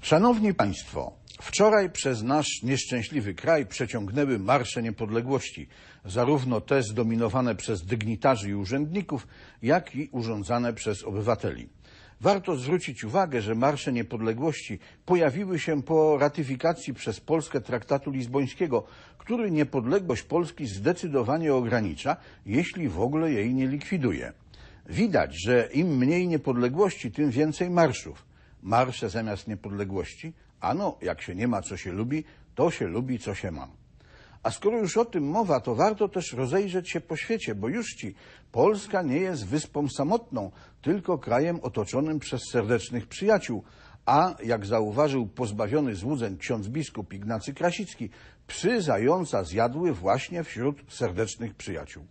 Szanowni Państwo, wczoraj przez nasz nieszczęśliwy kraj przeciągnęły marsze niepodległości, zarówno te zdominowane przez dygnitarzy i urzędników, jak i urządzane przez obywateli. Warto zwrócić uwagę, że marsze niepodległości pojawiły się po ratyfikacji przez Polskę traktatu lizbońskiego, który niepodległość Polski zdecydowanie ogranicza, jeśli w ogóle jej nie likwiduje. Widać, że im mniej niepodległości, tym więcej marszów. Marsze zamiast niepodległości? Ano, jak się nie ma, co się lubi, to się lubi, co się ma. A skoro już o tym mowa, to warto też rozejrzeć się po świecie, bo już ci Polska nie jest wyspą samotną, tylko krajem otoczonym przez serdecznych przyjaciół. A, jak zauważył pozbawiony złudzeń ksiądz biskup Ignacy Krasicki, psy zająca zjadły właśnie wśród serdecznych przyjaciół.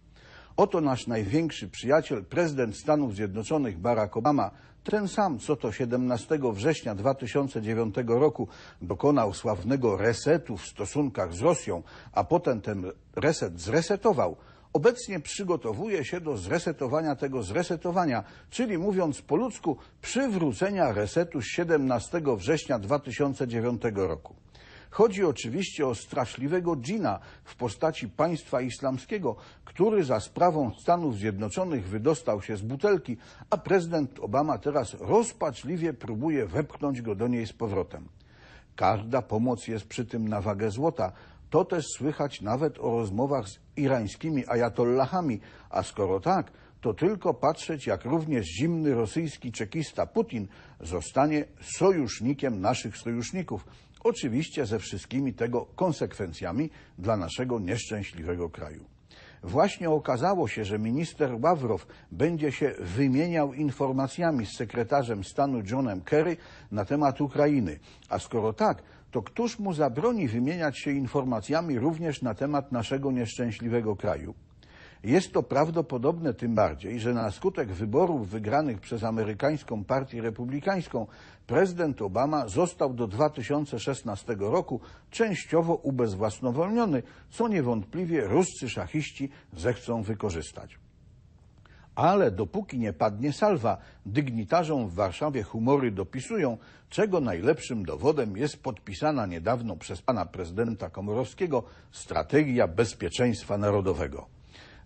Oto nasz największy przyjaciel, prezydent Stanów Zjednoczonych Barack Obama, ten sam, co to 17 września 2009 roku dokonał sławnego resetu w stosunkach z Rosją, a potem ten reset zresetował, obecnie przygotowuje się do zresetowania tego zresetowania, czyli mówiąc po ludzku, przywrócenia resetu z 17 września 2009 roku. Chodzi oczywiście o straszliwego dżina w postaci państwa islamskiego, który za sprawą Stanów Zjednoczonych wydostał się z butelki, a prezydent Obama teraz rozpaczliwie próbuje wepchnąć go do niej z powrotem. Każda pomoc jest przy tym na wagę złota. To też słychać nawet o rozmowach z irańskimi ajatollahami, a skoro tak, to tylko patrzeć, jak również zimny rosyjski czekista Putin zostanie sojusznikiem naszych sojuszników. Oczywiście ze wszystkimi tego konsekwencjami dla naszego nieszczęśliwego kraju. Właśnie okazało się, że minister Ławrow będzie się wymieniał informacjami z sekretarzem stanu Johnem Kerry na temat Ukrainy. A skoro tak, to któż mu zabroni wymieniać się informacjami również na temat naszego nieszczęśliwego kraju? Jest to prawdopodobne tym bardziej, że na skutek wyborów wygranych przez amerykańską partię republikańską prezydent Obama został do 2016 roku częściowo ubezwłasnowolniony, co niewątpliwie ruscy szachiści zechcą wykorzystać. Ale dopóki nie padnie salwa, dygnitarzom w Warszawie humory dopisują, czego najlepszym dowodem jest podpisana niedawno przez pana prezydenta Komorowskiego strategia bezpieczeństwa narodowego.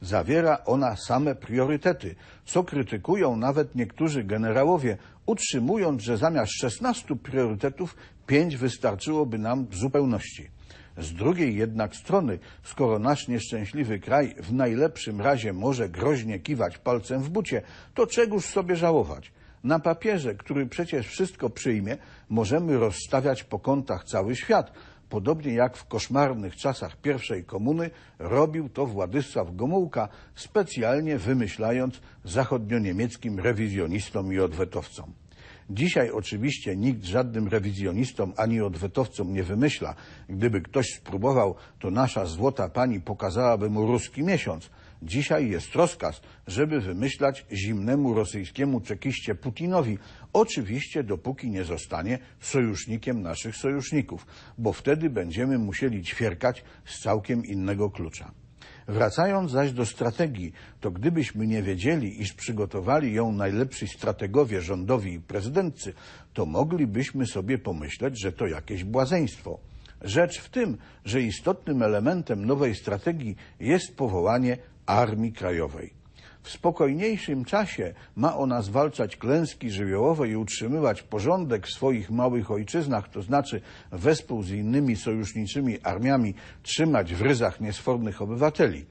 Zawiera ona same priorytety, co krytykują nawet niektórzy generałowie, utrzymując, że zamiast 16 priorytetów pięć wystarczyłoby nam w zupełności. Z drugiej jednak strony, skoro nasz nieszczęśliwy kraj w najlepszym razie może groźnie kiwać palcem w bucie, to czegóż sobie żałować? Na papierze, który przecież wszystko przyjmie, możemy rozstawiać po kątach cały świat, podobnie jak w koszmarnych czasach pierwszej komuny robił to Władysław Gomułka, specjalnie wymyślając zachodnioniemieckim rewizjonistom i odwetowcom. Dzisiaj oczywiście nikt żadnym rewizjonistom ani odwetowcom nie wymyśla. Gdyby ktoś spróbował, to nasza złota pani pokazałaby mu ruski miesiąc. Dzisiaj jest rozkaz, żeby wymyślać zimnemu rosyjskiemu czekiście Putinowi, oczywiście dopóki nie zostanie sojusznikiem naszych sojuszników, bo wtedy będziemy musieli ćwierkać z całkiem innego klucza. Wracając zaś do strategii, to gdybyśmy nie wiedzieli, iż przygotowali ją najlepsi strategowie rządowi i prezydentcy, to moglibyśmy sobie pomyśleć, że to jakieś błazeństwo. Rzecz w tym, że istotnym elementem nowej strategii jest powołanie Armii Krajowej. W spokojniejszym czasie ma ona zwalczać klęski żywiołowe i utrzymywać porządek w swoich małych ojczyznach, to znaczy wespół z innymi sojuszniczymi armiami trzymać w ryzach niesfornych obywateli.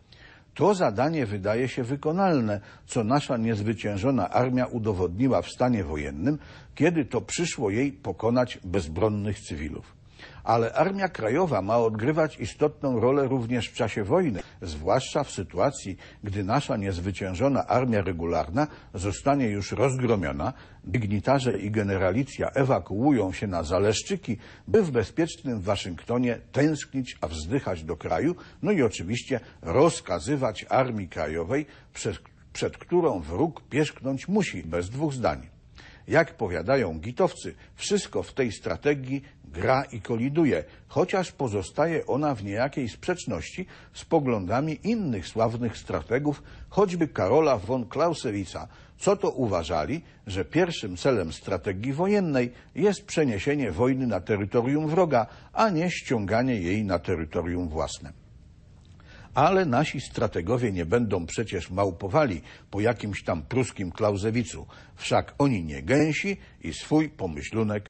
To zadanie wydaje się wykonalne, co nasza niezwyciężona armia udowodniła w stanie wojennym, kiedy to przyszło jej pokonać bezbronnych cywilów ale Armia Krajowa ma odgrywać istotną rolę również w czasie wojny, zwłaszcza w sytuacji, gdy nasza niezwyciężona armia regularna zostanie już rozgromiona, dygnitarze i generalicja ewakuują się na Zaleszczyki, by w bezpiecznym Waszyngtonie tęsknić, a wzdychać do kraju, no i oczywiście rozkazywać Armii Krajowej, przed, przed którą wróg pierzchnąć musi, bez dwóch zdań. Jak powiadają gitowcy, wszystko w tej strategii gra i koliduje, chociaż pozostaje ona w niejakiej sprzeczności z poglądami innych sławnych strategów, choćby Karola von Clausewitza, co to uważali, że pierwszym celem strategii wojennej jest przeniesienie wojny na terytorium wroga, a nie ściąganie jej na terytorium własne. Ale nasi strategowie nie będą przecież małpowali po jakimś tam pruskim Klausewicu, wszak oni nie gęsi i swój pomyślunek